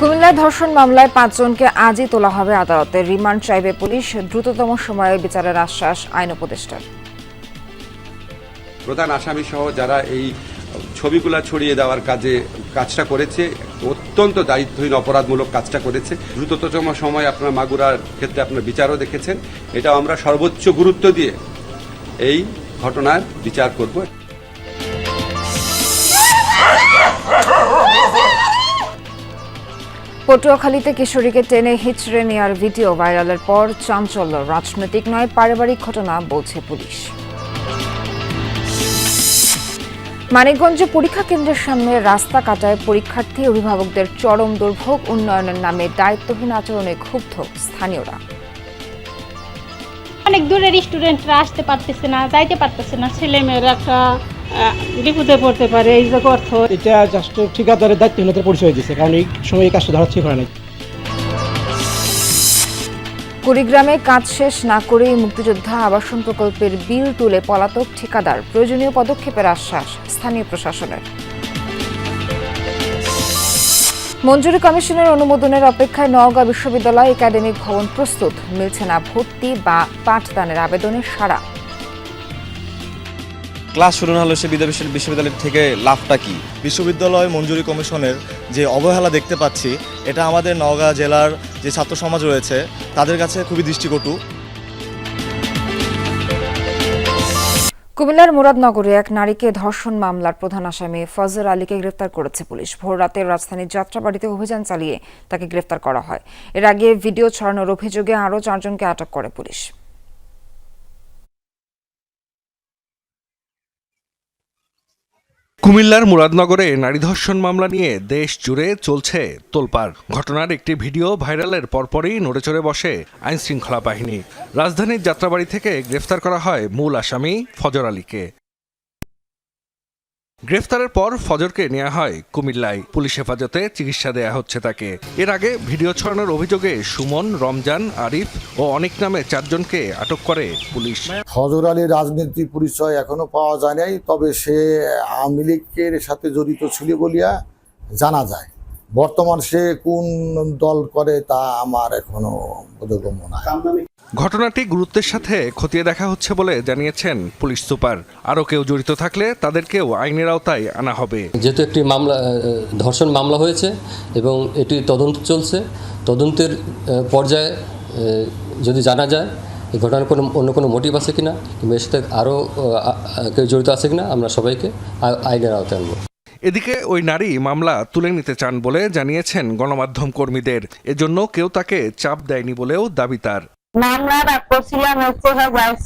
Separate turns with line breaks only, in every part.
কুমিল্লায় ধর্ষণ মামলায় পাঁচজনকে আজই তোলা হবে আদালতে। রিমান্ড চাইবে পুলিশ দ্রুততম সময়ে বিচারের আশ্বাস আইন উপদেষ্টার।
প্রধান আসামি সহ যারা এই ছবিগুলা ছড়িয়ে দেওয়ার কাজে, কাজটা করেছে, অত্যন্ত দায়িত্বহীন, অপরাধমূলক কাজটা করেছে। দ্রুততম সময় আপনার মাগুরার ক্ষেত্রে আপনার বিচারও দেখেছেন। এটা আমরা সর্বোচ্চ গুরুত্ব দিয়ে এই ঘটনার বিচার করব।
পটুয়াখালীতে কিশোরীকে টেনে হিচড়ে নেওয়ার ভিডিও ভাইরালের পর চাঞ্চল্য। রাজনৈতিক নয়, পারিবারিক ঘটনা বলছে পুলিশ। মানিকগঞ্জে পরীক্ষা কেন্দ্রের সামনে রাস্তা কাটায় পরীক্ষার্থী, অভিভাবকদের চরম দুর্ভোগ, উন্নয়নের নামে দায়িত্বহীন আচরণে ক্ষুব্ধ স্থানীয়রা।
অনেক দূরের স্টুডেন্টরা আসতে পারতেছে না, যাইতে পারতেছে না। ছেলে মেয়েরা একটা বিপদে পড়তে পারে এই যে অর্থ।
এটা জাস্ট ঠিকাদারের দায়িত্বহীনতার পরিচয় দিচ্ছে কারণ এই সময় এই কাজটা ধরা ঠিক হয় নাই।
কুড়িগ্রামে কাজ শেষ না করেই মুক্তিযোদ্ধা আবাসন প্রকল্পের বিল তুলে পলাতক ঠিকাদার। প্রয়োজনীয় পদক্ষেপের আশ্বাস স্থানীয় প্রশাসনের। মঞ্জুরি কমিশনের অনুমোদনের অপেক্ষায় নওগাঁ বিশ্ববিদ্যালয় একাডেমিক ভবন প্রস্তুত। মিলছে না ভর্তি বা পাঠদানের আবেদনের সাড়া।
ক্লাস শুরু না হলে সে বিদ্যা বিশ্ব- বিশ্ববিদ্যালয় থেকে লাভটা কি?
বিশ্ববিদ্যালয় মঞ্জুরি কমিশনের যে অবহেলা দেখতে পাচ্ছি এটা আমাদের নওগাঁ জেলার যে ছাত্র সমাজ রয়েছে তাদের কাছে খুবই দৃষ্টিকটু।
কুমিল্লার মুরাদনগরে এক নারীকে ধর্ষণ মামলার প্রধান আসামি ফজর আলীকে গ্রেফতার করেছে পুলিশ। ভোর রাতে রাজধানীর যাত্রাবাড়িতে অভিযান চালিয়ে তাকে গ্রেফতার করা হয়। এর আগে ভিডিও ছড়ানোর অভিযোগে আরও চারজনকে আটক করে পুলিশ।
কুমিল্লার মুরাদনগরে নারী ধর্ষণ মামলা নিয়ে দেশ জুড়ে চলছে তোলপাড়। ঘটনার একটি ভিডিও ভাইরালের পরপরই নড়েচড়ে বসে আইনশৃঙ্খলা বাহিনী। রাজধানীর যাত্রাবাড়ি থেকে গ্রেফতার করা হয় মূল আসামি ফজর আলীকে। গ্রেফতারের পর ফজরকে নেওয়া হয় কুমিল্লায়। পুলিশ হেফাজতে চিকিৎসা দেয়া হচ্ছে তাকে। এর আগে ভিডিও ছড়ানোর অভিযোগে সুমন, রমজান, আরিফ ও অনেক নামে চারজনকে আটক করে পুলিশ।
ফজর আলীর রাজনীতি পরিচয় এখনও পাওয়া যায় নাই, তবে সে আওয়ামী লীগের সাথে জড়িত ছিল বলিয়া জানা যায়। বর্তমান সে কোন দল করে তা আমার এখনও বোধগম্য না।
ঘটনাটি গুরুত্বের সাথে খতিয়ে দেখা হচ্ছে বলে জানিয়েছেন পুলিশ সুপার। আরও কেউ জড়িত থাকলে তাদেরকেও আইনের আওতায় আনা হবে।
যেহেতু একটি মামলা ধর্ষণ মামলা হয়েছে এবং এটি তদন্ত চলছে তদন্তের পর্যায়ে যদি জানা যায় এই ঘটনার কোনো অন্য কোনো মোটিভ আছে কিনা কিংবা এর সাথে আরও কেউ জড়িত আছে কিনা আমরা সবাইকে আইনের আওতায় আনব।
এদিকে ওই নারী মামলা তুলে নিতে চান বলে জানিয়েছেন গণমাধ্যম কর্মীদের। এজন্য কেউ তাকে চাপ দেয়নি বলেও দাবি তার।
করছিলাম তো আমি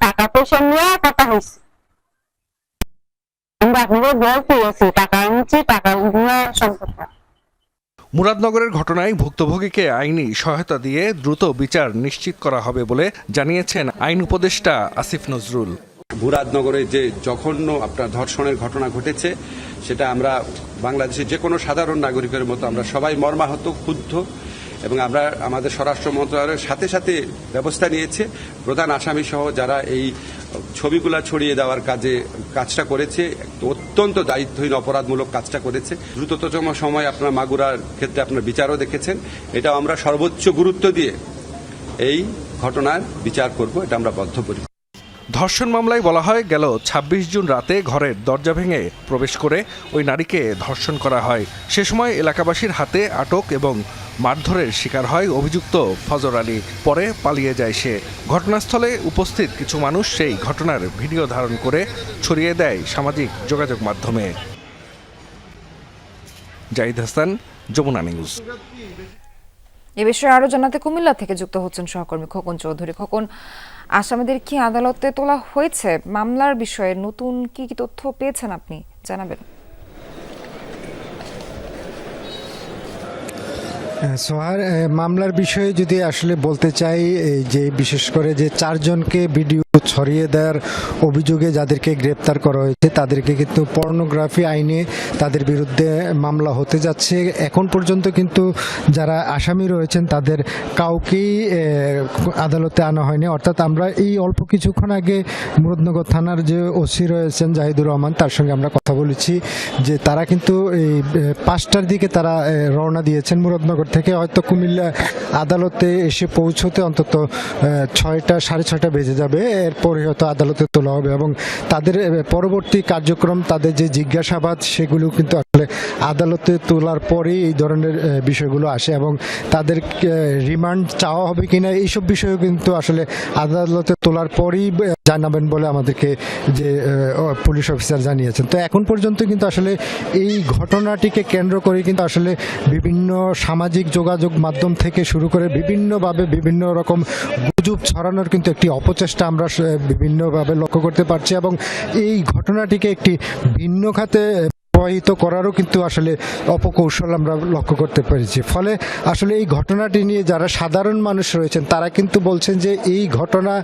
টাকা পয়সা নিয়ে কথা হয়েছে। টাকা টাকা সম্পর্ক।
মুরাদনগরের ঘটনায় ভুক্তভোগীকে আইনি সহায়তা দিয়ে দ্রুত বিচার নিশ্চিত করা হবে বলে জানিয়েছেন আইন উপদেষ্টা আসিফ নজরুল।
মুরাদনগরে যে জঘন্য আপনার ধর্ষণের ঘটনা ঘটেছে, সেটা আমরা বাংলাদেশের যে কোনো সাধারণ নাগরিকের মতো আমরা সবাই মর্মাহত, ক্ষুব্ধ। এবং আমরা আমাদের স্বরাষ্ট্র মন্ত্রণালয়ের সাথে সাথে ব্যবস্থা নিয়েছে। প্রধান আসামি সহ যারা এই ছবিগুলো ছড়িয়ে দেওয়ার কাজে, কাজটা করেছে, অত্যন্ত দায়িত্বহীন, অপরাধমূলক কাজটা করেছে। দ্রুততম সময় আপনার মাগুরার ক্ষেত্রে আপনার বিচারও দেখেছেন। এটা আমরা সর্বোচ্চ গুরুত্ব দিয়ে এই ঘটনার বিচার করব, এটা আমরা বদ্ধপরিকর
ধর্ষণ মামলায় বলা হয় গেল ২৬ জুন রাতে ঘরের দরজা ভেঙে প্রবেশ করে ওই নারীকে ধর্ষণ করা হয়। সে সময় এলাকাবাসীর হাতে আটক এবং মারধরের শিকার হয় অভিযুক্ত ফজর আলী। পরে পালিয়ে যায় সে। ঘটনাস্থলে উপস্থিত কিছু মানুষ সেই ঘটনার ভিডিও ধারণ করে ছড়িয়ে দেয় সামাজিক যোগাযোগ মাধ্যমে। জাহিদ হাসান, যমুনা নিউজ।
এ বিষয়ে আরও জানাতে কুমিল্লা থেকে যুক্ত হচ্ছেন সহকর্মী খোকন চৌধুরী। খোকন, আসামিদের কি আদালতে তোলা হয়েছে? মামলার বিষয়ে নতুন কি কি তথ্য পেয়েছেন আপনি? জানাবেন।
সোহার মামলার বিষয়ে যদি আসলে বলতে চাই যে বিশেষ করে যে চারজনকে ভিডিও ছড়িয়ে দেওয়ার অভিযোগে যাদেরকে গ্রেপ্তার করা হয়েছে, তাদেরকে কিন্তু পর্নোগ্রাফি আইনে তাদের বিরুদ্ধে মামলা হতে যাচ্ছে। এখন পর্যন্ত কিন্তু যারা আসামি রয়েছেন, তাদের কাউকেই আদালতে আনা হয়নি। অর্থাৎ আমরা এই অল্প কিছুক্ষণ আগে মুরাদনগর থানার যে ওসি রয়েছেন জাহিদুর রহমান, তার সঙ্গে আমরা কথা বলেছি যে তারা কিন্তু এই পাঁচটার দিকে তারা রওনা দিয়েছেন মুরাদনগর থেকে হয়তো কুমিল্লা আদালতে এসে পৌঁছতে অন্তত ছয়টা, সাড়ে ছয়টা বেজে যাবে। এরপরে হয়তো আদালতে তোলা হবে এবং তাদের পরবর্তী কার্যক্রম, তাদের যে জিজ্ঞাসাবাদ, সেগুলো কিন্তু আসলে আদালতে তোলার পরেই এই ধরনের বিষয়গুলো আসে এবং তাদের রিমান্ড চাওয়া হবে কিনা, এইসব বিষয়েও কিন্তু আসলে আদালতে তোলার পরেই জানাবেন বলে আমাদেরকে যে পুলিশ অফিসার জানিয়েছেন। তো এখন পর্যন্ত কিন্তু আসলে এই ঘটনাটিকে কেন্দ্র করে কিন্তু আসলে বিভিন্ন সামাজিক যোগাযোগ মাধ্যম থেকে শুরু করে বিভিন্নভাবে বিভিন্ন রকম গুজব ছড়ানোর কিন্তু একটি অপচেষ্টা আমরা বিভিন্নভাবে লক্ষ্য করতে পারছি এবং এই ঘটনাটিকে একটি ভিন্ন খাতে প্রবাহিত করারও কিন্তু আসলে অপকৌশল আমরা লক্ষ্য করতে পেরেছি। ফলে আসলে এই ঘটনাটি নিয়ে যারা সাধারণ মানুষ রয়েছেন, তারা কিন্তু বলছেন যে এই ঘটনা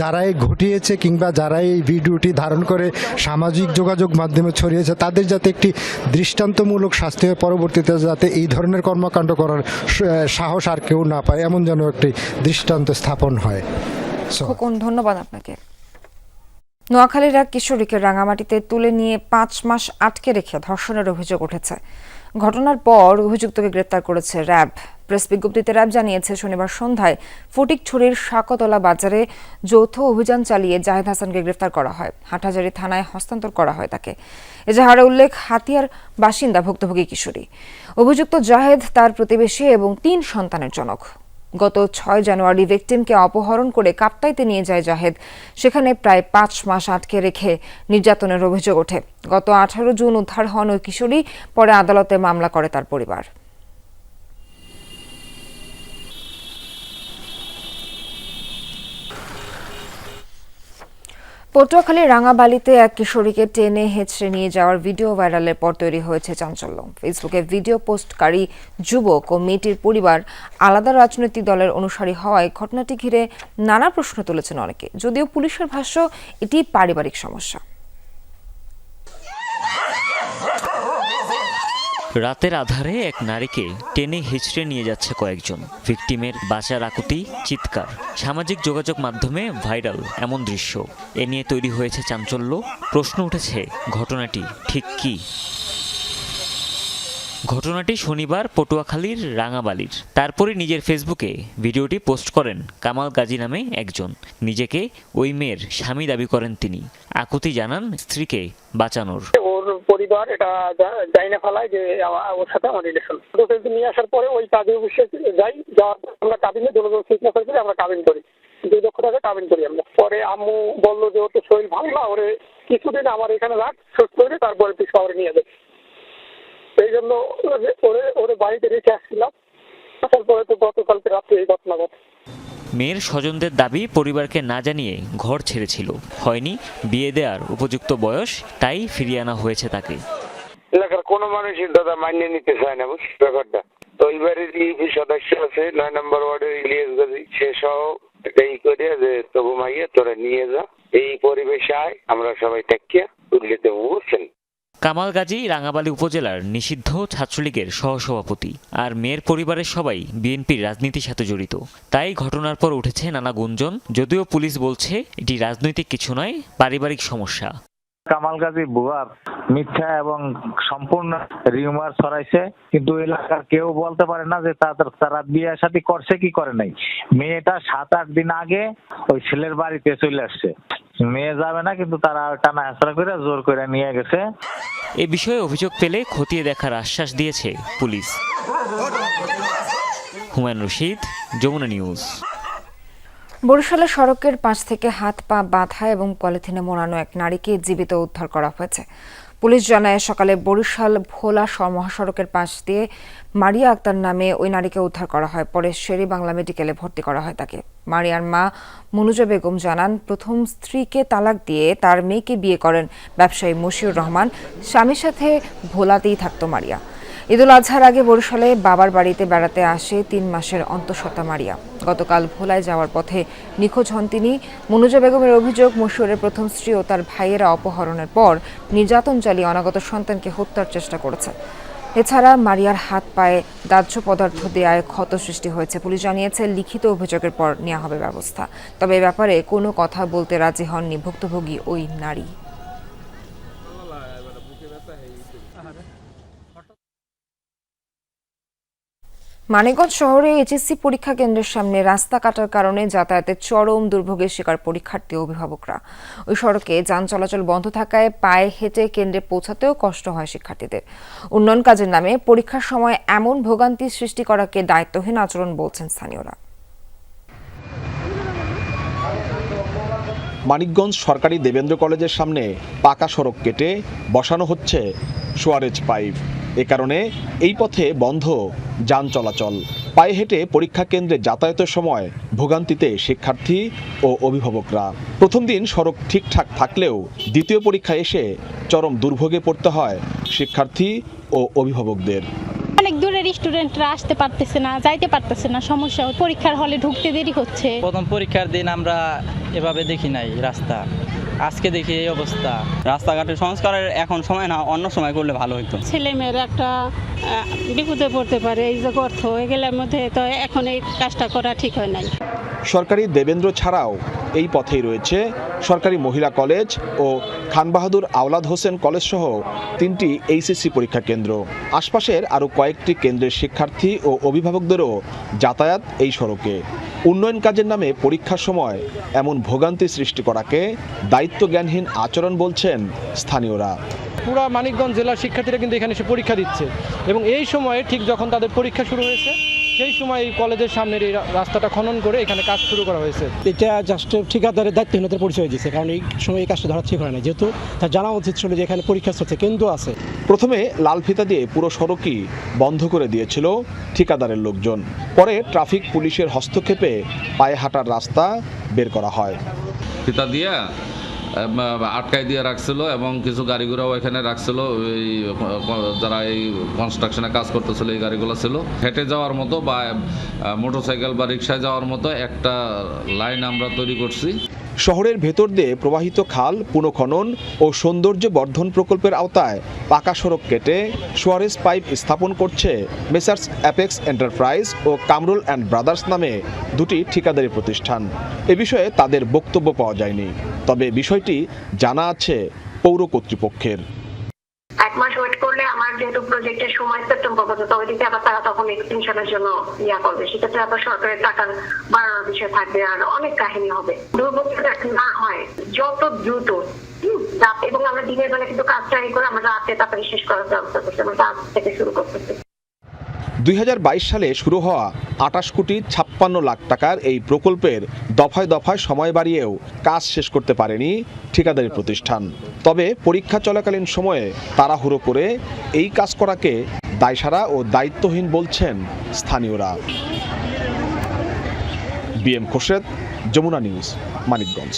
যারাই ঘটিয়েছে কিংবা যারা এই ভিডিওটি ধারণ করে সামাজিক যোগাযোগ মাধ্যমে ছড়িয়েছে, তাদের যাতে একটি দৃষ্টান্তমূলক শাস্তি হয়, পরবর্তীতে যাতে এই ধরনের কর্মকাণ্ড করার সাহস আর কেউ না পায়, এমন যেন একটি দৃষ্টান্ত স্থাপন হয়।
ধন্যবাদ আপনাকে। নোয়াখালীর এক কিশোরীকে রাঙামাটিতে তুলে নিয়ে পাঁচ মাস আটকে রেখে ধর্ষণের অভিযোগ উঠেছে। ঘটনার পর অভিযুক্তকে গ্রেপ্তার করেছে র্যাব। প্রেস বিজ্ঞপ্তিতে র্যাব জানিয়েছে, শনিবার সন্ধ্যায় ফটিকছড়ির শাকতলা বাজারে যৌথ অভিযান চালিয়ে জাহেদ হাসানকে গ্রেফতার করা হয়। হাটহাজারী থানায় হস্তান্তর করা হয় তাকে। এজাহারে উল্লেখ, হাতিয়ার বাসিন্দা ভুক্তভোগী কিশোরী। অভিযুক্ত জাহেদ তার প্রতিবেশী এবং তিন সন্তানের জনক। গত ছয় জানুয়ারি ভিকটিমকে অপহরণ করে কাপ্তাইতে নিয়ে যায় জাহেদ। সেখানে প্রায় পাঁচ মাস আটকে রেখে নির্যাতনের অভিযোগ ওঠে। গত আঠারো জুন উদ্ধার হন ওই কিশোরী, পরে আদালতে মামলা করে তার পরিবার। পটুয়াখালীর রাঙাবালিতে এক কিশোরীকে টেনে হেঁচড়ে নিয়ে যাওয়ার ভিডিও ভাইরালের পর তৈরি হয়েছে চাঞ্চল্য। ফেসবুকে ভিডিও পোস্টকারী যুবক ও মেয়েটির পরিবার আলাদা রাজনৈতিক দলের অনুসারী হওয়ায় ঘটনাটি ঘিরে নানা প্রশ্ন তুলেছেন অনেকে। যদিও পুলিশের ভাষ্য, এটি পারিবারিক সমস্যা।
রাতের আধারে এক নারীকে টেনে হিচড়ে নিয়ে যাচ্ছে কয়েকজন। ভিকটিমের বাঁচার আকুতি চিৎকার। সামাজিক যোগাযোগ মাধ্যমে ভাইরাল এমন দৃশ্য। এ নিয়ে তৈরি হয়েছে চাঞ্চল্য। প্রশ্ন উঠেছে, ঘটনাটি ঠিক কি? ঘটনাটি শনিবার পটুয়াখালীর রাঙাবালির। তারপরে নিজের ফেসবুকে ভিডিওটি পোস্ট করেন কামাল গাজী নামে একজন। নিজেকে ওই মেয়ের স্বামী দাবি করেন তিনি। আকুতি জানান স্ত্রীকে বাঁচানোর।
ওর পরিবার এটা জানি না ফেলায় যে ওর সাথে আমার রিলেশন তো নিয়ে আসার পরে ওই কাজী অফিসে যাই, যাওয়ার পর আমরা কাবিনে দোলন সিগনা করে আমরা কাবিন করি। দুই লক্ষ টাকা কাবিন করি আমরা। পরে আম্মু বলল যে ওর তো শরীর ভালো না, ওরে কিছুদিন আমার এখানে রাখ, সুস্থ করে তারপরে তুই শহরে নিয়ে যাবে সেই জন্য ওরে- ওরে বাড়িতে রেখে আসছিলাম। তারপরে তো গতকালকে রাত্রে এই ঘটনা ঘটে।
মেয়ের স্বজনদের দাবি পরিবারকে না জানিয়ে ঘর ছেড়েছিল। হয়নি বিয়ে দেওয়ার উপযুক্ত বয়স তাই ফিরিয়ে আনা হয়েছে তাকে।
এলাকার কোনো মানুষই দাদা মানিয়ে নিতে চায় না বুঝছিস ব্যাপারটা? তো এইবারের ইউপি সদস্য আছে নয় নম্বর ওয়ার্ডের ইলিয়াস গাজী সে সহ একটা ই করে যে তবু মাইয়ে তোরা নিয়ে যা। এই পরিবেশে আয় আমরা সবাই থাকিয়া তুললে দেবো বুঝছেন?
কামাল গাজী রাঙাবালী উপজেলার নিষিদ্ধ ছাত্রলীগের সহসভাপতি আর মেয়ের পরিবারের সবাই বিএনপির রাজনীতির সাথে জড়িত। তাই ঘটনার পর উঠেছে নানা গুঞ্জন, যদিও পুলিশ বলছে, এটি রাজনৈতিক কিছু নয়, পারিবারিক সমস্যা।
কামাল গাজী বুয়ার মিথ্যা এবং সম্পূর্ণ রিউমার ছড়াইছে। কিন্তু এলাকার কেউ বলতে পারে না যে তাদের তারা বিয়ে সাথে করছে কি করে নাই। মেয়েটা সাত আট দিন আগে ওই ছেলের বাড়িতে চলে আসছে। মেয়ে যাবে না, কিন্তু তারা টানা হেঁচড়া করে জোর করে নিয়ে গেছে।
এ বিষয়ে অভিযোগ পেলে খতিয়ে দেখার আশ্বাস দিয়েছে পুলিশ। হুমায়ুন রশিদ, যমুনা নিউজ।
বরিশালে সড়কের পাশ থেকে হাত পা বাঁধা এবং পলিথিনে মোড়ানো এক নারীকে জীবিত উদ্ধার করা হয়েছে। পুলিশ জানায়, সকালে বরিশাল ভোলা মহাসড়কের পাশ দিয়ে মারিয়া আক্তার নামে ওই নারীকে উদ্ধার করা হয়। পরে শেরি বাংলা মেডিকেলে ভর্তি করা হয় তাকে। মারিয়ার মা মনুজা বেগম জানান, প্রথম স্ত্রীকে তালাক দিয়ে তার মেয়েকে বিয়ে করেন ব্যবসায়ী মশিউর রহমান। স্বামীর সাথে ভোলাতেই থাকতো মারিয়া। ঈদুল আজহার আগে বরিশালে বাবার বাড়িতে বেড়াতে আসে তিন মাসের অন্তঃসত্ত্বা মারিয়া। গতকাল ভোলায় যাওয়ার পথে নিখোঁজ হন তিনি। মনুজা বেগমের অভিযোগ মশিউরের প্রথম স্ত্রী ও তার ভাইয়েরা অপহরণের পর নির্যাতন চালিয়ে অনাগত সন্তানকে হত্যার চেষ্টা করেছে। এছাড়া মারিয়ার হাত পায়ে দাহ্য পদার্থ দেয়ায় ক্ষত সৃষ্টি হয়েছে। পুলিশ জানিয়েছে, লিখিত অভিযোগের পর নেওয়া হবে ব্যবস্থা। তবে এ ব্যাপারে কোনো কথা বলতে রাজি হননি ভুক্তভোগী ওই নারী। মানিকগঞ্জ শহরে এইচএসসি পরীক্ষা কেন্দ্রের সামনে রাস্তা কাটার কারণে যাতায়াতের চরম দুর্ভোগের শিকার পরীক্ষার্থী অভিভাবকরা। ওই সড়কে যান চলাচল বন্ধ থাকায় পায়ে হেঁটে কেন্দ্রে পৌঁছাতেও কষ্ট হয় শিক্ষার্থীদের। উন্নয়ন কাজের নামে পরীক্ষার সময় এমন ভোগান্তি সৃষ্টি করাকে দায়িত্বহীন আচরণ বলছেন স্থানীয়রা।
মানিকগঞ্জ সরকারি দেবেন্দ্র কলেজের সামনে পাকা সড়ক কেটে বসানো হচ্ছে সোয়ারেজ পাইপ। এ কারণে এই পথে বন্ধ যান চলাচল। পায়ে হেঁটে পরীক্ষা কেন্দ্রে যাতায়াতের সময় ভোগান্তিতে শিক্ষার্থী ও অভিভাবকরা। প্রথম দিন সড়ক ঠিকঠাক থাকলেও দ্বিতীয় পরীক্ষায় এসে চরম দুর্ভোগে পড়তে হয় শিক্ষার্থী ও অভিভাবকদের।
অনেক দূরের স্টুডেন্টরা আসতে পারতেছে না যাইতে পারতেছে না সমস্যা পরীক্ষার হলে ঢুকতে দেরি হচ্ছে।
প্রথম পরীক্ষার দিন আমরা এভাবে দেখি নাই রাস্তা। আজকে দেখি এই অবস্থা। রাস্তাঘাটের সংস্কারের এখন সময় না অন্য সময় করলে ভালো হতো
ছেলে মেয়ের একটা বিপদে পড়তে পারে এই যে অর্থ গেলে মধ্যে তো এখন এই কাজটা করা ঠিক হয় নাই।
সরকারি দেবেন্দ্র ছাড়াও এই পথেই রয়েছে সরকারি মহিলা কলেজ ও খানবাহাদুর, আওলাদ হোসেন কলেজ সহ তিনটি এইচএসসি পরীক্ষা কেন্দ্র। আশপাশের আরও কয়েকটি কেন্দ্রের শিক্ষার্থী ও অভিভাবকদেরও যাতায়াত এই সড়কে। উন্নয়ন কাজের নামে পরীক্ষার সময় এমন ভোগান্তি সৃষ্টি করাকে দায়িত্বজ্ঞানহীন আচরণ বলছেন স্থানীয়রা।
পুরা মানিকগঞ্জ জেলার শিক্ষার্থীরা কিন্তু এখানে এসে পরীক্ষা দিচ্ছে। এবং এই সময়ে ঠিক যখন তাদের পরীক্ষা শুরু হয়েছে সেই সময় এই কলেজের সামনের এই রাস্তাটা খনন করে এখানে কাজ শুরু করা হয়েছে। এটা জাস্ট ঠিকাদারের দায়িত্বহীনতার পরিচয় দিচ্ছে কারণ এই সময় এই কাজটা ধরা ঠিক হয় না যেহেতু তার জানা উচিত ছিল যে এখানে পরীক্ষা চলছে কেন্দ্র আছে।
প্রথমে লাল ফিতা দিয়ে পুরো সড়কই বন্ধ করে দিয়েছিল ঠিকাদারের লোকজন। পরে ট্রাফিক পুলিশের হস্তক্ষেপে পায়ে হাঁটার রাস্তা বের করা হয়।
ফিতা দিয়ে আটকাই দিয়ে রাখছিল এবং কিছু গাড়িগুলো এখানে রাখছিল। এই যারা এই কনস্ট্রাকশনে কাজ করতেছিল, এই গাড়িগুলো ছিল। হেঁটে যাওয়ার মতো বা মোটরসাইকেল বা রিক্সায় যাওয়ার মতো একটা লাইন আমরা তৈরি করছি।
শহরের ভেতর দিয়ে প্রবাহিত খাল পুনঃখনন ও সৌন্দর্য বর্ধন প্রকল্পের আওতায় পাকা সড়ক কেটে সোয়ারেজ পাইপ স্থাপন করছে মেসার্স অ্যাপেক্স এন্টারপ্রাইজ ও কামরুল অ্যান্ড ব্রাদার্স নামে দুটি ঠিকাদারি প্রতিষ্ঠান। এ বিষয়ে তাদের বক্তব্য পাওয়া যায়নি। তবে বিষয়টি জানা আছে পৌর কর্তৃপক্ষের
এক মাস ওয়েট করলে আমার যেহেতু প্রজেক্টের সময় সেপ্টেম্বর পর্যন্ত ওইদিকে আবার তারা তখন এক্সটেনশনের জন্য ইয়া করবে। সেক্ষেত্রে আবার সরকারের টাকা বাড়ানোর বিষয় থাকবে আর অনেক কাহিনী হবে। দুর্ভোগটা না হয়, যত দ্রুত এবং আমরা দিনের বেলা কিন্তু কাজটা এই করে আমরা রাতে তাড়াতাড়ি শেষ করার ব্যবস্থা করছি। আমরা রাত থেকে শুরু করতেছি।
দুই হাজার বাইশ সালে শুরু হওয়া আটাশ কোটি ছাপ্পান্ন লাখ টাকার এই প্রকল্পের দফায় দফায় সময় বাড়িয়েও কাজ শেষ করতে পারেনি ঠিকাদারি প্রতিষ্ঠান। তবে পরীক্ষা চলাকালীন সময়ে তাড়াহুড়ো করে এই কাজ করাকে দায়সারা ও দায়িত্বহীন বলছেন স্থানীয়রা। BM Khorshed, Jamuna News, Manikganj.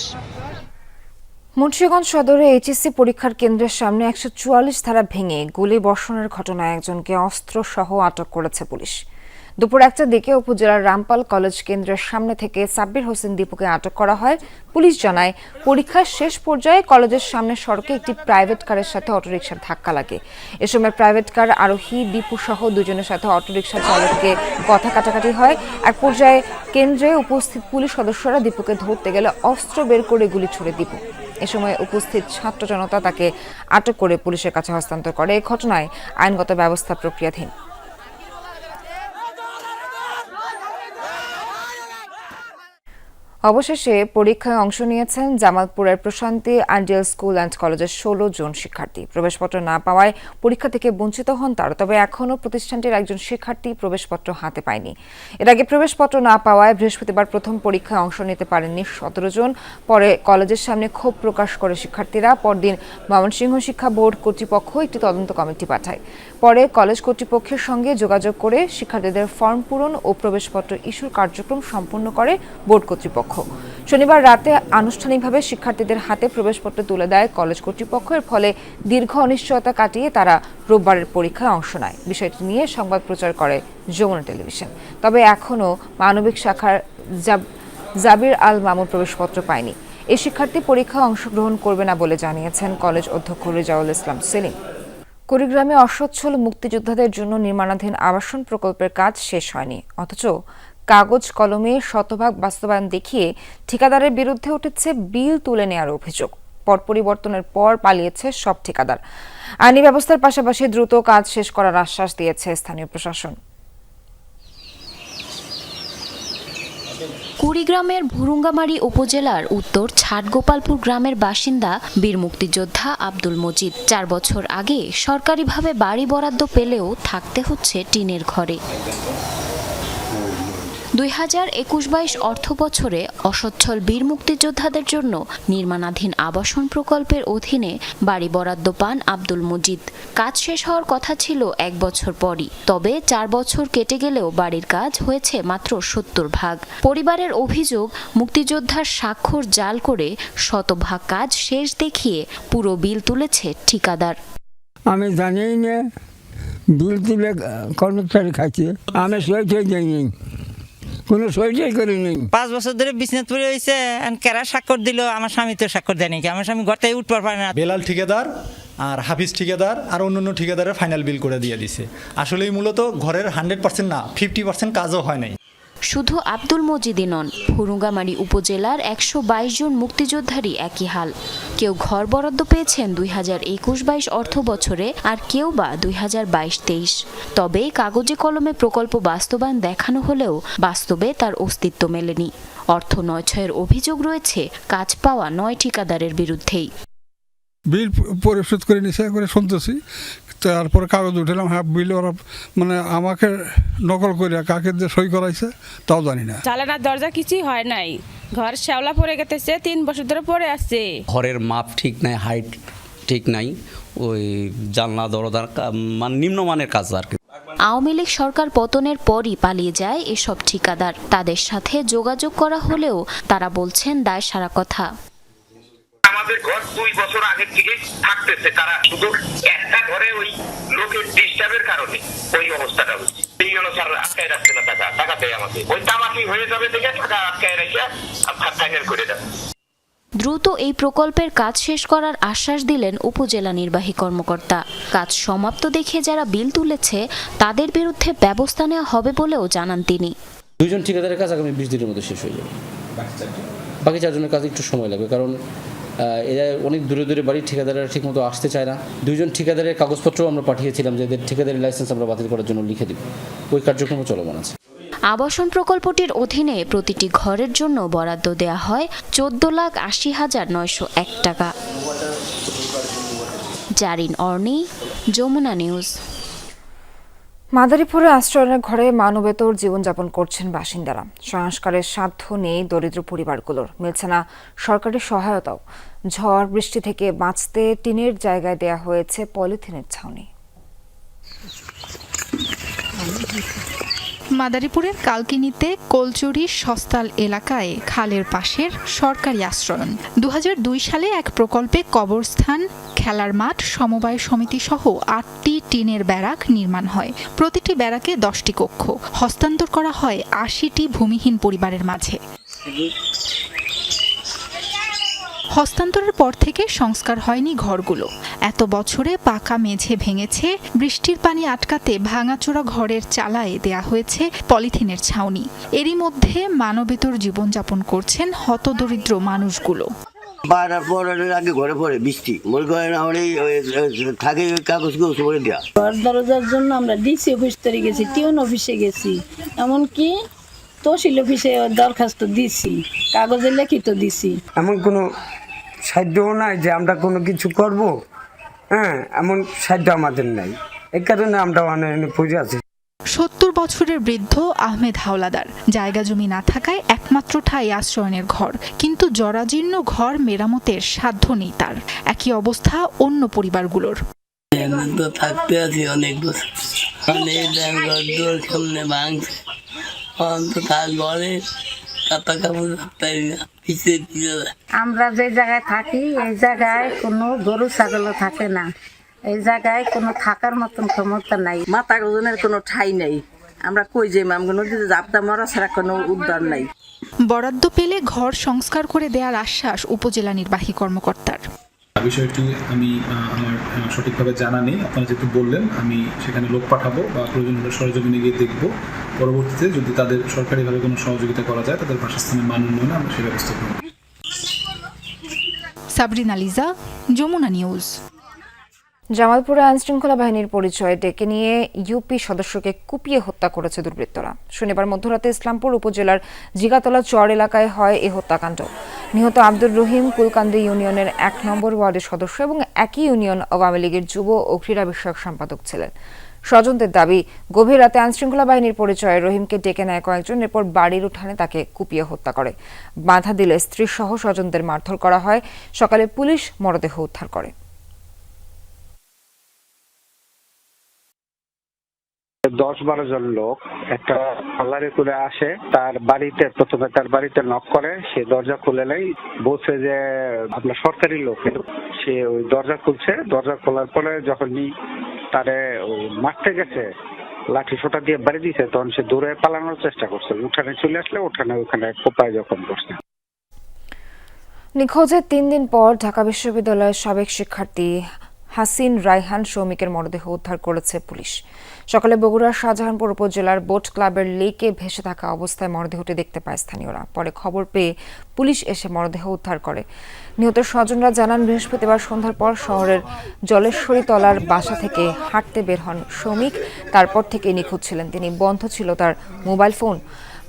Munshiganj সদরে এইচএসসি পরীক্ষার কেন্দ্রের সামনে একশো চুয়াল্লিশ ধারা ভেঙে গুলি বর্ষণের ঘটনায় একজনকে অস্ত্র সহ আটক করেছে পুলিশ। দুপুর একটার দিকে উপজেলার রামপাল কলেজ কেন্দ্রের সামনে থেকে সাব্বির হোসেন দীপুকে আটক করা হয়। পুলিশ জানায়, পরীক্ষার শেষ পর্যায়ে কলেজের সামনে সড়কে একটি প্রাইভেট কারের সাথে অটোরিকশার ধাক্কা লাগে। এ সময় প্রাইভেট কার আরোহী দীপু সহ দুজনের সাথে অটোরিকশা চালককে কথা কাটাকাটি হয়। এক পর্যায়ে কেন্দ্রে উপস্থিত পুলিশ সদস্যরা দীপুকে ধরতে গেলে অস্ত্র বের করে গুলি ছুড়ে দীপু। এ সময় উপস্থিত ছাত্র জনতা তাকে আটক করে পুলিশের কাছে হস্তান্তর করে। এ ঘটনায় আইনগত ব্যবস্থা প্রক্রিয়াধীন। অবশেষে পরীক্ষায় অংশ নিয়েছেন জামালপুরের প্রশান্তি আইডিয়াল স্কুল অ্যান্ড কলেজের ষোলো জন শিক্ষার্থী। প্রবেশপত্র না পাওয়ায় পরীক্ষা থেকে বঞ্চিত হন তারা, তবে এখনও প্রতিষ্ঠানটির একজন শিক্ষার্থী প্রবেশপত্র হাতে পায়নি। এর আগে প্রবেশপত্র না পাওয়ায় বৃহস্পতিবার প্রথম পরীক্ষায় অংশ নিতে পারেননি সতেরো জন। পরে কলেজের সামনে ক্ষোভ প্রকাশ করে শিক্ষার্থীরা, পরদিন ময়মনসিংহ শিক্ষা বোর্ড কর্তৃপক্ষ একটি তদন্ত কমিটি পাঠায়। পরে কলেজ কর্তৃপক্ষের সঙ্গে যোগাযোগ করে শিক্ষার্থীদের ফর্ম পূরণ ও প্রবেশপত্র ইস্যুর কার্যক্রম সম্পন্ন করে বোর্ড কর্তৃপক্ষ। কর্তৃপক্ষ। শনিবার রাতে আনুষ্ঠানিকভাবে শিক্ষার্থীদের হাতে প্রবেশপত্র তুলে দেয় কলেজ কর্তৃপক্ষ। এর ফলে দীর্ঘ অনিশ্চয়তা কাটিয়ে তারা রোববারের পরীক্ষায় অংশ নেয়। বিষয়টি নিয়ে সংবাদ প্রচার করে যমুনা টেলিভিশন। তবে এখনও মানবিক শাখার জাবির আল মামুন প্রবেশপত্র পায়নি। এই শিক্ষার্থী পরীক্ষায় অংশগ্রহণ করবে না বলে জানিয়েছেন কলেজ অধ্যক্ষ রেজাউল ইসলাম সেলিম। কুড়িগ্রামে অসচ্ছল মুক্তিযোদ্ধাদের জন্য নির্মাণাধীন আবাসন প্রকল্পের কাজ শেষ হয়নি, অথচ কাগজ কলমে শতভাগ বাস্তবায়ন দেখিয়ে ঠিকাদারের বিরুদ্ধে উঠেছে বিল তুলে নেওয়ার অভিযোগ। পট পরিবর্তনের পর পালিয়েছে সব ঠিকাদার। আইনি ব্যবস্থার পাশাপাশি দ্রুত কাজ শেষ করার আশ্বাস দিয়েছে স্থানীয় প্রশাসন।
কুড়িগ্রামের ভুরুঙ্গামারী উপজেলার উত্তর ছাটগোপালপুর গ্রামের বাসিন্দা বীর মুক্তিযোদ্ধা আব্দুল মজিদ। চার বছর আগে সরকারিভাবে বাড়ি বরাদ্দ পেলেও থাকতে হচ্ছে টিনের ঘরে। দুই হাজার একুশ বাইশ অর্থ বছরে অসচ্ছল বীর মুক্তিযোদ্ধাদের জন্য নির্মাণাধীন আবাসন প্রকল্পের অধীনে বাড়ি বরাদ্দ পান আব্দুল মজিদ। কাজ শেষ হওয়ার কথা ছিল এক বছর পরই। তবে চার বছর কেটে গেলেও বাড়ির কাজ হয়েছে মাত্র সত্তর ভাগ। পরিবারের অভিযোগ, মুক্তিযোদ্ধার স্বাক্ষর জাল করে শতভাগ কাজ শেষ দেখিয়ে পুরো বিল তুলেছে ঠিকাদার।
আমি জানি না, বিল তুলে কর্মচারী খাইছে। আমি সই দিইনি কোনো সই টই করিনি
পাঁচ বছর ধরে বিজনেস পড়ে হয়েছে কেরা স্বাক্ষর দিল? আমার স্বামী তো স্বাক্ষর দেয়নি কি আমার স্বামী ঘর থেকে উঠতে পারে না।
বেলাল ঠিকাদার আর হাফিজ ঠিকাদার আর অন্য অন্য ঠিকাদারের ফাইনাল বিল করে দিয়ে দিছে। আসলেই মূলত ঘরের হান্ড্রেড পার্সেন্ট না ফিফটি পার্সেন্ট কাজও হয় নাই।
শুধু আব্দুল মজিদই নন, ফুরুঙ্গামারী উপজেলার একশো বাইশ জন মুক্তিযোদ্ধারই একই হাল। কেউ ঘর বরাদ্দ পেয়েছেন দুই হাজার একুশ বাইশ অর্থ বছরে আর কেউ বা দুই হাজার বাইশ তেইশ। তবে কাগজে কলমে প্রকল্প বাস্তবায়ন দেখানো হলেও বাস্তবে তার অস্তিত্ব মেলেনি। অর্থ নয় ছয়ের অভিযোগ রয়েছে, কাজ পাওয়া নয় ঠিকাদারের বিরুদ্ধেই।
বিল পরিশোধ করে নিছে করে শুনতেছি। তারপরে কাগজ উঠলাম হ্যাঁ বিল ওরা মানে আমাকে নকল করে কাকে যে সই করাইছে তাও জানি না।
জালানার দরজা কিছুই হয় নাই। ঘর শ্যাওলা পড়ে গেতেছে তিন বছর ধরে পড়ে আছে।
ঘরের মাপ ঠিক নাই হাইট ঠিক নাই ওই জানলা দরজার কা- মানে নিম্নমানের কাজ আর কি।
আওয়ামী লীগ সরকার পতনের পরই পালিয়ে যায় এসব ঠিকাদার। তাদের সাথে যোগাযোগ করা হলেও তারা বলছেন দায় সারা কথা।
আমাদের ঘর দুই বছর আগে থেকে থাকতেছে। তারা শুধু একটা ঘরে ওই লোকের ডিস্টার্বের কারণে ওই অবস্থাটা হচ্ছে। এই জন্য স্যার আটকায় রাখছে না টাকা। টাকা দেয় আমাকে। ওই তামাকি হয়ে যাবে দেখে টাকা আটকায় রেখে ফাইনাল করে দেয়।
দ্রুত এই প্রকল্পের কাজ শেষ করার আশ্বাস দিলেন উপজেলা নির্বাহী কর্মকর্তা। কাজ সমাপ্ত দেখে যারা বিল তুলেছে তাদের বিরুদ্ধে ব্যবস্থা নেওয়া হবে বলেও জানান তিনি।
দুইজন ঠিকাদারের কাজ আগামী বিশ দিনের মধ্যে শেষ হয়ে যাবে। বাকি চারজনের কাজ একটু সময় লাগবে কারণ এরা অনেক দূরে দূরে বাড়ির ঠিকাদাররা ঠিকমতো আসতে চায় না। দুইজন ঠিকাদারের কাগজপত্রও আমরা পাঠিয়েছিলাম যে এদের ঠিকাদারের লাইসেন্স আমরা বাতিল করার জন্য লিখে দিব। ওই কার্যক্রম চলমান আছে।
আবাসন প্রকল্পটির অধীনে প্রতিটি ঘরের জন্য বরাদ্দ দেয়া হয় চোদ্দ লাখ আশি হাজার নয়শো এক টাকা। জারিন অর্নি, যমুনা নিউজ।
মাদারীপুরে আশ্রয়ের ঘরে মানবেতর জীবনযাপন করছেন বাসিন্দারা। সংস্কারের সাধ্য নেই দরিদ্র পরিবারগুলোর। মিলছে না সরকারের সহায়তাও। ঝড়, বৃষ্টি থেকে বাঁচতে টিনের জায়গায় দেয়া হয়েছে পলিথিনের ছাউনি।
মাদারীপুরের কালকিনিতে কোলচুরি সস্তাল এলাকায় খালের পাশের সরকারি আশ্রয়ন। দু হাজার দুই সালে এক প্রকল্পে কবরস্থান, খেলার মাঠ, সমবায় সমিতি সহ আটটি টিনের ব্যারাক নির্মাণ হয়। প্রতিটি ব্যারাকে দশটি কক্ষ। হস্তান্তর করা হয় আশিটি ভূমিহীন পরিবারের মাঝে। হস্তান্তরের পর থেকে সংস্কার হয়নি ঘরগুলো। এত বছরে পাকা মেঝে ভেঙেছে বৃষ্টির পানি আটকাতে ভাঙাচোরা ঘরের চালায় দেয়া হয়েছে পলিথিনের ছাউনি। এরই মধ্যে মানবেতর জীবনযাপন করছেন হতদরিদ্র মানুষগুলো।
বাড়ার পর আগে ঘরে পড়ে বৃষ্টি। মনে করেন আমার এই ওই- ওই থাকে ওই কাগজগুলো করে দেওয়া
ঘর দরজার জন্য আমরা ডিসি অফিস তরে গেছি টিউন অফিসে গেছি। এমনকি তহসিল অফিসে দরখাস্ত দিছি কাগজে লিখিত দিছি।
এমন কোনো সাহায্যও নাই যে আমরা কোনো কিছু করব। হ্যাঁ এমন সাধ্য আমাদের নাই। এই কারণে আমরা অনেক পড়ে আছি।
সত্তর বছরের বৃদ্ধ আহমেদ হাওলাদার। জায়গা জমি না থাকায় একমাত্র ঠাই আশ্রয়নের ঘর। কিন্তু জরাজীর্ণ ঘর মেরামতের সাধ্য নেই তার। একই অবস্থা অন্য পরিবারগুলোর।
তো থাকতে আছি অনেক বছর। অনেক ঘর দোর সামনে ভাঙছে। ঘরে
না
আমরা যে জায়গায় থাকি এই জায়গায় কোনো গরু ছাগলও থাকে না। এই জায়গায় কোনো থাকার মতন ক্ষমতা নাই।
মাথা গজনের কোনো ঠাই নাই। আমরা কই যে মাম নদীতে জাপটা মরা ছাড়া কোনো উদ্ধার নাই।
বরাদ্দ পেলে ঘর সংস্কার করে দেওয়ার আশ্বাস উপজেলা নির্বাহী কর্মকর্তার।
বিষয়টি আমি আমার সঠিকভাবে জানা নেই। আপনারা যেহেতু বললেন, আমি সেখানে লোক পাঠাবো বা প্রয়োজন হলে সরজমিনে গিয়ে দেখব। পরবর্তীতে যদি তাদের সরকারিভাবে কোনো সহযোগিতা করা যায়, তাদের বাসস্থানের মান উন্নয়নে আমরা সে ব্যবস্থা করব।
সাবরিনা লিজা যমুনা নিউজ।
জামালপুরে আইনশৃঙ্খলা বাহিনীর পরিচয় ডেকে নিয়ে ইউপি সদস্যকে কুপিয়ে হত্যা করেছে দুর্বৃত্তরা। শনিবার মধ্যরাতে ইসলামপুর উপজেলার জিগাতলা চর এলাকায় হয় এ হত্যাকাণ্ড। নিহত আব্দুর রহিম কুলকান্দি ইউনিয়নের এক নম্বর ওয়ার্ডের সদস্য এবং একই ইউনিয়ন আওয়ামী লীগের যুব ও ক্রীড়া বিষয়ক সম্পাদক ছিলেন। স্বজনদের দাবি, গভীর রাতে আইনশৃঙ্খলা বাহিনীর পরিচয়ে রহিমকে ডেকে নেয় কয়েকজন, এরপর বাড়ির উঠানে তাকে কুপিয়ে হত্যা করে। বাধা দিলে স্ত্রী সহ স্বজনদের মারধর করা হয়। সকালে পুলিশ মরদেহ উদ্ধার করে।
দশ বারো জন লোক একটা পার্লারে করে আসে, তার বাড়িতে, প্রথমে তার বাড়িতে নক করে, সে দরজা খুলে নেই বলছে যে আপনার সরকারি লোক। সে ওই দরজা খুলছে, দরজা খোলার পরে যখন তারে মারতে গেছে, লাঠি সোটা দিয়ে বাড়ি দিয়েছে তখন সে দূরে পালানোর চেষ্টা করছে। উঠানে চলে আসলে উঠানে ওখানে কোপায় যখন করছে
নিখোঁজের তিন দিন পর ঢাকা বিশ্ববিদ্যালয়ের সাবেক শিক্ষার্থী হাসিন রায়হান শ্রমিকের মরদেহ উদ্ধার করেছে পুলিশ। সকালে বগুড়ার শাহজাহানপুর উপজেলার বোট ক্লাবের লেকে ভেসে থাকা অবস্থায় মরদেহটি দেখতে পায় স্থানীয়রা। পরে খবর পেয়ে পুলিশ এসে মরদেহ উদ্ধার করে। নিহত স্বজনরা জানান, বৃহস্পতিবার সন্ধ্যার পর শহরের জলেশ্বরী তলার বাসা থেকে হাঁটতে বের হন শ্রমিক। তারপর থেকে নিখোঁজ ছিলেন তিনি। বন্ধ ছিল তার মোবাইল ফোন।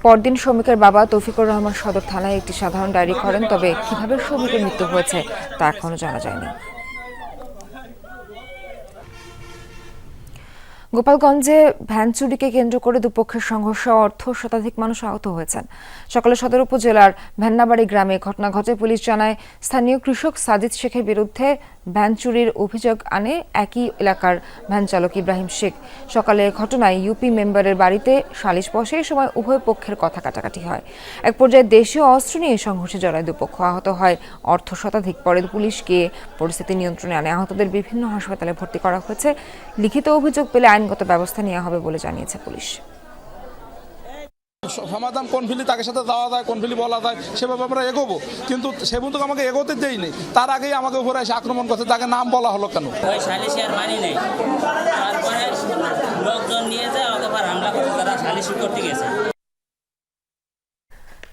পরদিন শ্রমিকের বাবা তৌফিকুর রহমান সদর থানায় একটি সাধারণ ডায়েরি করেন, তবে কীভাবে শ্রমিকের মৃত্যু হয়েছে তা এখনও জানা যায়নি। গোপালগঞ্জে ভ্যান চুরিকে কেন্দ্র করে দুপক্ষের সংঘর্ষে অর্থ শতাধিক মানুষ আহত হয়েছেন। সকালে সদর উপজেলার ভেন্নাবাড়ি গ্রামে ঘটনা ঘটে। পুলিশ জানায়, স্থানীয় কৃষক সাজিদ শেখের বিরুদ্ধে ভ্যান চুরির অভিযোগ আনে একই এলাকার ভ্যান চালক ইব্রাহিম শেখ। সকালে ঘটনায় ইউপি মেম্বারের বাড়িতে সালিশ বসে সময় উভয় পক্ষের কথা কাটাকাটি হয়। এক পর্যায়ে দেশীয় অস্ত্র নিয়ে সংঘর্ষে জড়ায় দুপক্ষ আহত হয়। অর্ধ শতাধিক পরে পুলিশকে পরিস্থিতি নিয়ন্ত্রণে আনে। আহতদের বিভিন্ন হাসপাতালে ভর্তি করা হয়েছে। লিখিত অভিযোগ পেলে আইনগত ব্যবস্থা নেওয়া হবে বলে জানিয়েছে পুলিশ।
সমাধান কোন ফিলি তাকে সাথে যাওয়া যায় কোন ফিলি বলা যায় সেভাবে আমরা এগোবো। কিন্তু সে পর্যন্ত আমাকে এগোতে দেয়নি। তার আগেই আমাকে উপরে এসে আক্রমণ করছে। তাকে নাম বলা হলো কেন?
ওই সালিশি আর মানি নেই। তারপরে লোকজন নিয়ে যায় ওকে হামলা করতে তারা সালিশি করতে গেছে।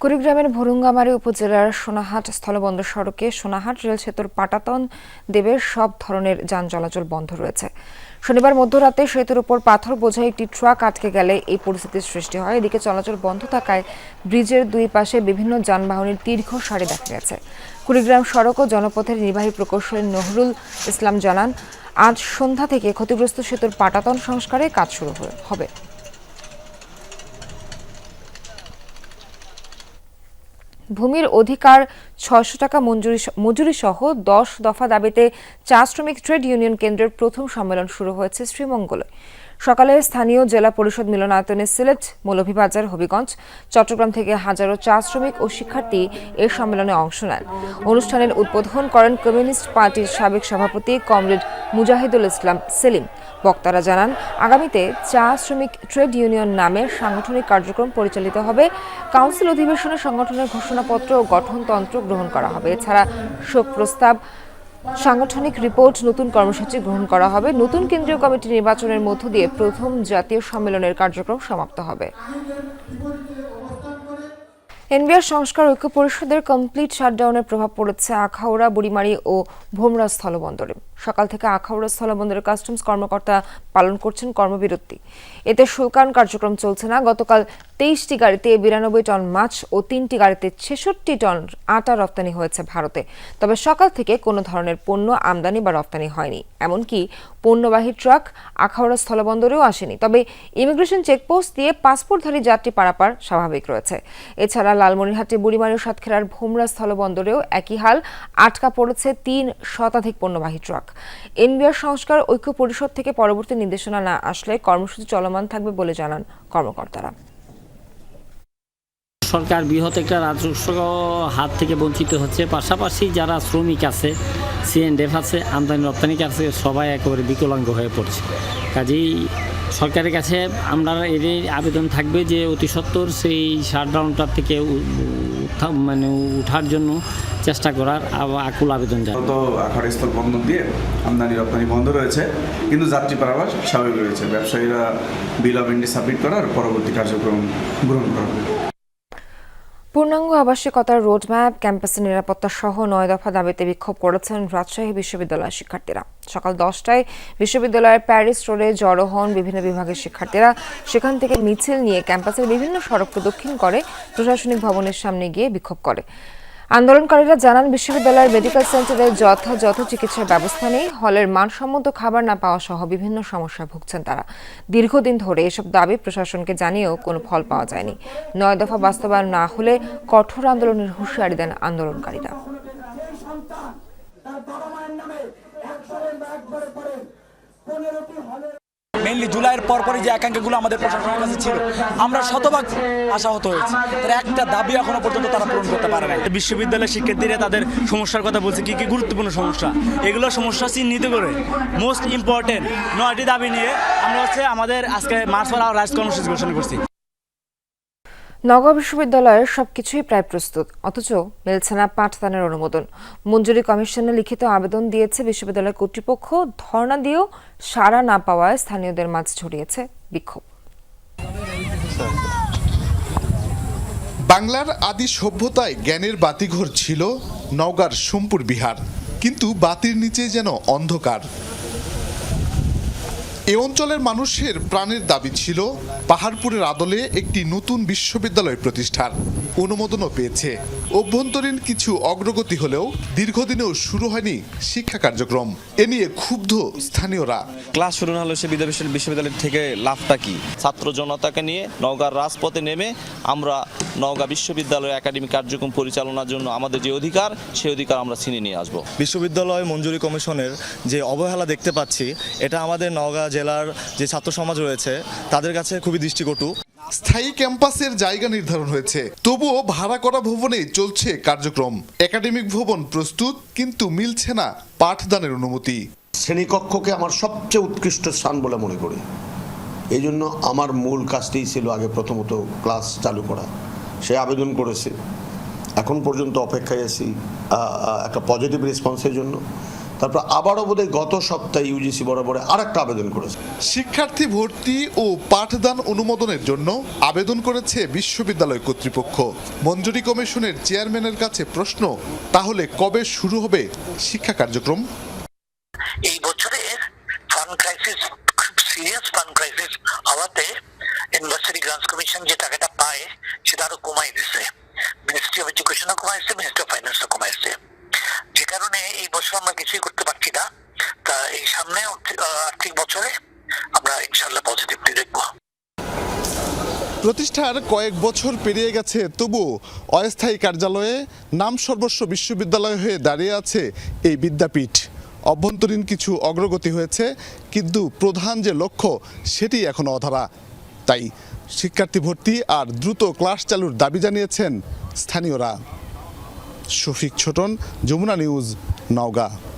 কুড়িগ্রামের ভরুঙ্গামারী উপজেলার সোনাহাট স্থলবন্দর সড়কে সোনাহাট রেল সেতুর পাটাতন দেবের সব ধরনের যান চলাচল বন্ধ রয়েছে। শনিবার মধ্যরাতে সেতুর উপর পাথর বোঝাই একটি ট্রাক আটকে গেলে এই পরিস্থিতির সৃষ্টি হয়। এদিকে চলাচল বন্ধ থাকায় ব্রিজের দুই পাশে বিভিন্ন যানবাহনের দীর্ঘ সারি দেখা গেছে। কুড়িগ্রাম সড়ক ও জনপথের নির্বাহী প্রকৌশলী নহরুল ইসলাম জানান, আজ সন্ধ্যা থেকে ক্ষতিগ্রস্ত সেতুর পাটাতন সংস্কারে কাজ শুরু হবে। ভূমির অধিকার ছয়শো টাকা মঞ্জুরি মজুরি সহ দশ দফা দাবিতে চা শ্রমিক ট্রেড ইউনিয়ন কেন্দ্রের প্রথম সম্মেলন শুরু হয়েছে শ্রীমঙ্গলে। সকালে স্থানীয় জেলা পরিষদ মিলনায়তনে সিলেট, মৌলভীবাজার, হবিগঞ্জ, চট্টগ্রাম থেকে হাজারো চা শ্রমিক ও শিক্ষার্থী এ সম্মেলনে অংশ নেন। অনুষ্ঠানের উদ্বোধন করেন কমিউনিস্ট পার্টির সাবেক সভাপতি কমরেড মুজাহিদুল ইসলাম সেলিম। বক্তারা জানান, আগামীতে চা শ্রমিক ট্রেড ইউনিয়ন নামে সাংগঠনিক কার্যক্রম পরিচালিত হবে। কাউন্সিল অধিবেশনে সংগঠনের ঘোষণাপত্র ও গঠনতন্ত্র গ্রহণ করা হবে। এছাড়া শোক প্রস্তাব সাংগঠনিক রিপোর্ট, নতুন কর্মসূচি গ্রহণ করা হবে। নতুন কেন্দ্রীয় কমিটি নির্বাচনের মধ্য দিয়ে প্রথম জাতীয় সম্মেলনের কার্যক্রম সমাপ্ত হবে। এনবিআর সংস্কার ঐক্য পরিষদের কমপ্লিট শাটডাউনের প্রভাব পড়েছে আখাউড়া, বুড়িমারি ও ভোমরা স্থলবন্দরে। সকাল থেকে আখাউড়া স্থলবন্দরের কাস্টমস কর্মকর্তা পালন করছেন কর্মবিরতি। এতে শুল্কায়ন কার্যক্রম চলছে না। গতকাল তেইশটি গাড়িতে বিরানব্বই টন মাছ ও তিনটি গাড়িতে ছেষট্টি টন আটা রপ্তানি হয়েছে ভারতে। তবে সকাল থেকে কোনো ধরনের পণ্য আমদানি বা রপ্তানি হয়নি। এমনকি পণ্যবাহী ট্রাক আখাউড়া স্থলবন্দরেও আসেনি। তবে ইমিগ্রেশন চেকপোস্ট দিয়ে পাসপোর্টধারী যাত্রী পারাপার স্বাভাবিক রয়েছে। এছাড়া লালমনিরহাটে বুড়িমারি ও সাতক্ষীরার ভোমরা স্থলবন্দরেও একই হাল, আটকা পড়েছে তিন শতাধিক পণ্যবাহী ট্রাক। এনবিআর সংস্কার ঐক্য পরিষদ থেকে পরবর্তী নির্দেশনা না আসলে কর্মসূচি চলমান থাকবে বলে জানান কর্মকর্তারা।
সরকার বৃহৎ একটা রাজস্ব হাত থেকে বঞ্চিত হচ্ছে। পাশাপাশি যারা শ্রমিক আছে সিএনডেফ আছে, আমদানি রপ্তানি আছে, সবাই একেবারে বিকলাঙ্গ হয়ে পড়ছে। কাজেই সরকারের কাছে আমরা এর আবেদন থাকবে যে অতি সত্বর সেই শাটডাউনটার থেকে উ- মানে উঠার জন্য চেষ্টা করার আকুল আবেদন জানাই।
তো আখাড়স্থল বন্ধ দিয়ে আমদানি রপ্তানি বন্ধ রয়েছে, কিন্তু যাত্রী পারাবার স্বাভাবিক রয়েছে। ব্যবসায়ীরা বিল অফ ইন্ডি সাবমিট করার পরবর্তী কার্যক্রম গ্রহণ করা
পূর্ণাঙ্গ আবাসিকতার রোডম্যাপ, ক্যাম্পাসের নিরাপত্তা সহ নয় দফা দাবিতে বিক্ষোভ করেছেন রাজশাহী বিশ্ববিদ্যালয়ের শিক্ষার্থীরা। সকাল দশটায় বিশ্ববিদ্যালয়ের প্যারিস রোডে জড়ো হন বিভিন্ন বিভাগের শিক্ষার্থীরা। সেখান থেকে মিছিল নিয়ে ক্যাম্পাসের বিভিন্ন সড়ক প্রদক্ষিণ করে প্রশাসনিক ভবনের সামনে গিয়ে বিক্ষোভ করে। আন্দোলনকারীরা জানান, বিশ্ববিদ্যালয়ের মেডিকেল সেন্টারে যথাযথ চিকিৎসার ব্যবস্থা নেই। হলের মানসম্মত খাবার না পাওয়া সহ বিভিন্ন সমস্যা ভুগছেন তারা। দীর্ঘদিন ধরে এসব দাবি প্রশাসনকে জানিয়েও কোনো ফল পাওয়া যায়নি। নয় দফা বাস্তবায়ন না হলে কঠোর আন্দোলনের হুঁশিয়ারি দেন আন্দোলনকারীরা।
মেইনলি জুলাইয়ের পরপরই যে একাঙ্কাগুলো আমাদের প্রশাসনের কাছে ছিল, আমরা শতভাগ আশাহত হয়েছি। তার একটা দাবি এখনও পর্যন্ত তারা পূরণ করতে পারে না বিশ্ববিদ্যালয়ের শিক্ষার্থীরা তাদের সমস্যার কথা বলছে, কি কি গুরুত্বপূর্ণ সমস্যা? এগুলো সমস্যা চিহ্নিত করে মোস্ট ইম্পর্টেন্ট নয়টি দাবি নিয়ে আমরা হচ্ছে আমাদের আজকে মার্চ আর রাইস কর্মসূচি ঘোষণা করছি।
নগর বিশ্ববিদ্যালয়ের সবকিছুই প্রায় প্রস্তুত, অথচ মিলছে না পাঠদানের অনুমোদন। মঞ্জুরি কমিশনে লিখিত আবেদন দিয়েছে বিশ্ববিদ্যালয় কর্তৃপক্ষ, ধর্ণা দিয়েও সাড়া না পাওয়ায় স্থানীয়দের মাঝে ছড়িয়েছে বিক্ষোভ।
বাংলার আদি সভ্যতায় জ্ঞানের বাতিঘর ছিল নওগাঁর সোমপুর বিহার, কিন্তু বাতির নিচে যেন অন্ধকার। এ অঞ্চলের মানুষের প্রাণের দাবি ছিল পাহাড়পুরের আদলে একটি নতুন বিশ্ববিদ্যালয় প্রতিষ্ঠার। অনুমোদনও পেয়েছে। অভ্যন্তরীণ কিছু অগ্রগতি হলেও দীর্ঘদিনেও শুরু হয়নি শিক্ষা কার্যক্রম। এ নিয়ে ক্ষুব্ধ স্থানীয়রা।
ক্লাস শুরু না হলে সে বিদ্যা- বিশ্ববিদ্যালয় থেকে লাভটা কি? ছাত্র জনতাকে নিয়ে নওগাঁর রাজপথে নেমে আমরা নওগাঁ বিশ্ববিদ্যালয় একাডেমিক কার্যক্রম পরিচালনার জন্য আমাদের যে অধিকার সেই অধিকার আমরা ছিনিয়ে নিয়ে আসব।
বিশ্ববিদ্যালয় মঞ্জুরি কমিশনের যে অবহেলা দেখতে পাচ্ছি এটা আমাদের নওগাঁ জেলার যে ছাত্র সমাজ রয়েছে তাদের কাছে খুবই দৃষ্টিকটু।
স্থায়ী ক্যাম্পাসের জায়গা নির্ধারণ হয়েছে। তবুও ভাড়া করা ভবনেই চলছে কার্যক্রম। একাডেমিক ভবন প্রস্তুত কিন্তু মিলছে না পাঠদানের অনুমতি।
শ্রেণীকক্ষকে আমার সবচেয়ে উৎকৃষ্ট স্থান বলে মনে করি। এই জন্য আমার মূল কাজটি ছিল আগে প্রথমত ক্লাস চালু করা। সে আবেদন করেছে। এখন পর্যন্ত অপেক্ষায় আছি একটা পজিটিভ রেসপন্সের জন্য। তারপর আবারও বোধহয় গত সপ্তাহে ইউজিসি বরাবরে আর একটা আবেদন করেছে।
শিক্ষার্থী ভর্তি ও পাঠদান অনুমোদনের জন্য আবেদন করেছে বিশ্ববিদ্যালয় কর্তৃপক্ষ। মঞ্জুরি কমিশনের চেয়ারম্যানের কাছে প্রশ্ন তাহলে কবে শুরু হবে শিক্ষা কার্যক্রম?
এই বছরে ফান্ড ক্রাইসিস খুব সিরিয়াস ফান্ড ক্রাইসিস হওয়াতে ইউনিভার্সিটি গ্রান্টস কমিশন যে টাকাটা পায় সেটা আরও কমাই দিছে। মিনিস্ট্রি অফ এডুকেশনও কমাইছে মিনিস্ট্রি অফ ফাইন্যান্সও কমাইছে কারণে এই বছর আমরা কিছুই করতে পারছি না। তা এই সামনে আর্থিক- বছরে আমরা ইনশাল্লাহ পজিটিভলি দেখব।
প্রতিষ্ঠার কয়েক বছর পেরিয়ে গেছে, তবু অস্থায়ী কার্যালয়ে নাম সর্বস্ব বিশ্ববিদ্যালয় হয়ে দাঁড়িয়ে আছে এই বিদ্যাপীঠ। অভ্যন্তরীণ কিছু অগ্রগতি হয়েছে, কিন্তু প্রধান যে লক্ষ্য সেটি এখনও অধারা। তাই শিক্ষার্থী ভর্তি আর দ্রুত ক্লাস চালুর দাবি জানিয়েছেন স্থানীয়রা। শফিক ছোটন যমুনা নিউজ নওগাঁ।